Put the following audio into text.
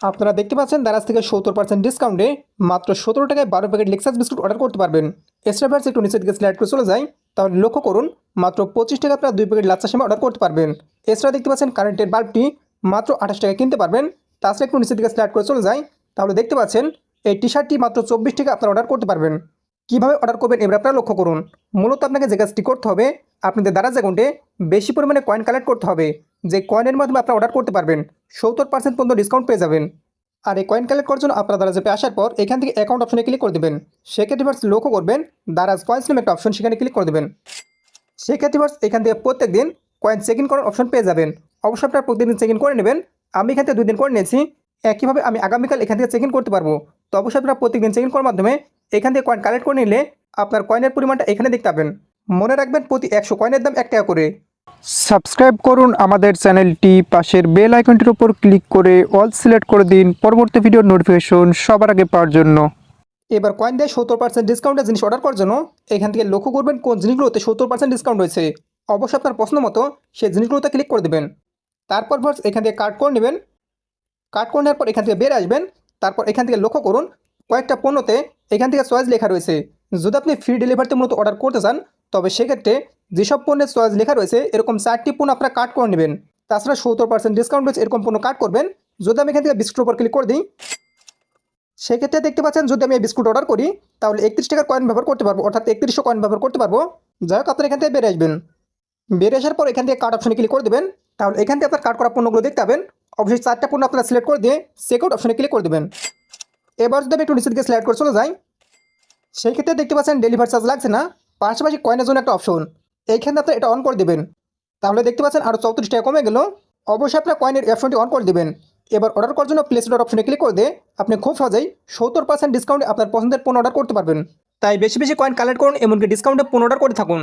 আপনারা দেখতে পাচ্ছেন দারাজ থেকে সত্তর পার্সেন্ট ডিসকাউন্টে মাত্র সতেরো টাকায় বারো প্যাকেট লেক্সাস বিস্কুট অর্ডার করতে পারবেন। এক্সট্রা ভার্স একটু নিচের দিকে স্লাইড করে চলে যায় তাহলে লক্ষ্য করুন, মাত্র পঁচিশ টাকা আপনারা দুই প্যাকেট লাচ্চা সেমা অর্ডার করতে পারবেন। এছাড়া দেখতে পাচ্ছেন কারেন্টের বাল্বটি মাত্র আঠাশ টাকা কিনতে পারবেন। তাছাড়া একটু নিচের দিকে স্লাইড করে চলে যায় তাহলে দেখতে পাচ্ছেন এই টি শার্টটি মাত্র চব্বিশ টাকা আপনারা অর্ডার করতে পারবেন। কীভাবে অর্ডার করবেন এবার আপনারা লক্ষ্য করুন। মূলত আপনাকে যে কাজটি করতে হবে, আপনাদের দারাজ অ্যাকাউন্টে বেশি পরিমাণে কয়েন কালেক্ট করতে হবে। যে কয়েনের মাধ্যমে আপনারা অর্ডার করতে পারবেন, সত্তর পার্সেন্ট পর্যন্ত ডিসকাউন্ট পেয়ে যাবেন। আর এই কয়েন কালেক্ট করার জন্য আপনারা দারাজে পেয়ে আসার পর এখান থেকে অ্যাকাউন্ট অপশনে ক্লিক করে দেবেন। সেক্ষেত্রে লক্ষ্য করবেন, দারাজ কয়েন্স নামে একটা অপশন সেখানে ক্লিক করে দেবেন। সেক্ষেত্রে ফার্স্ট এখান থেকে প্রত্যেক দিন কয়েন চেক ইন করার অপশন পেয়ে যাবেন। অবশ্যই আপনারা প্রতিদিন চেক ইন করে নেবেন। আমি এখান থেকে দুই দিন করে নিয়েছি, একইভাবে আমি আগামীকাল এখান থেকে চেক ইন করতে পারব। তো অবশ্যই আপনারা প্রত্যেকদিন চেক ইন করার মাধ্যমে এখান থেকে কয়েন কালেক্ট করে নিলে আপনার কয়েনের পরিমাণটা এখানে দেখতে পাবেন। মনে রাখবেন প্রতি একশো কয়েনের দাম এক টাকা করে। সাবস্ক্রাইব করুন আমাদের চ্যানেলটি, পাশের বেল আইকনটির উপর ক্লিক করে অল সিলেক্ট করে দিন পরবর্তী ভিডিওর নোটিফিকেশন সবার আগে পাওয়ার জন্য। এবার কয়েন দিয়ে সত্তর পার্সেন্ট ডিসকাউন্টের জিনিস অর্ডার করার জন্য এখান থেকে লক্ষ্য করবেন কোন জিনিসগুলোতে সত্তর পার্সেন্ট ডিসকাউন্ট রয়েছে। অবশ্যই আপনার পছন্দ মতো সেই জিনিসগুলোতে ক্লিক করে দেবেন। তারপর ভার্স এখান থেকে কার্ড করে নেবেন। কার্ড করে নেওয়ার পর এখান থেকে বের আসবেন। তারপর এখান থেকে লক্ষ্য করুন কয়েকটা পণ্যতে এখান থেকে চয়েস লেখা রয়েছে। যদি আপনি ফ্রি ডেলিভারিতে মূলত অর্ডার করতে চান, তবে সেক্ষেত্রে যেসব পণ্যের চয়েস লেখা রয়েছে, এরকম চারটি পণ্য আপনারা কাট করে নেবেন। তাছাড়া সত্তর পার্সেন্ট ডিসকাউন্ট রয়েছে, এরকম পণ্য কাট করবেন। যদি আমি এখান থেকে বিস্কুট উপর ক্লিক করে দিই, সেক্ষেত্রে দেখতে পাচ্ছেন যদি আমি এই বিস্কুট অর্ডার করি, তাহলে একত্রিশ টাকার কয়েন ব্যবহার করতে পারব, অর্থাৎ একত্রিশশো কয়েন ব্যবহার করতে পারব। যাই হোক, আপনারা এখান থেকে বেরিয়ে আসবেন। বেরিয়ে আসার পর এখান থেকে কার্ড অপশনে ক্লিক করে দেবেন। তাহলে এখান থেকে আপনার কার্ড করা পণ্যগুলো দেখতে পাবেন। অবশ্যই চারটা পণ্য আপনারা সিলেক্ট করে দিয়ে চেকআউট অপশনে ক্লিক করে দেবেন। এবার যদি আমি একটু নিচের দিকে সিলেক্ট করে চলে যাই সেই ক্ষেত্রে দেখতে পাচ্ছেন ডেলিভারি চার্জ লাগছে না। পাশাপাশি কয়েনের জন্য একটা অপশন এইখানে আপনি এটা অন করে দেবেন। তাহলে দেখতে পাচ্ছেন আরও চৌত্রিশ টাকা কমে গেল। অবশ্যই আপনার কয়েনের অপশনটি অন করে দেবেন। এবার অর্ডার করার জন্য প্লেস অর্ডার অপশনে ক্লিক করে দিয়ে আপনি খুব সহজেই সত্তর পার্সেন্ট ডিসকাউন্টে আপনার পছন্দের পণ্য অর্ডার করতে পারবেন। তাই বেশি বেশি কয়েন কালেক্ট করুন, এমনকি ডিসকাউন্টে পণ্য অর্ডার করে থাকুন।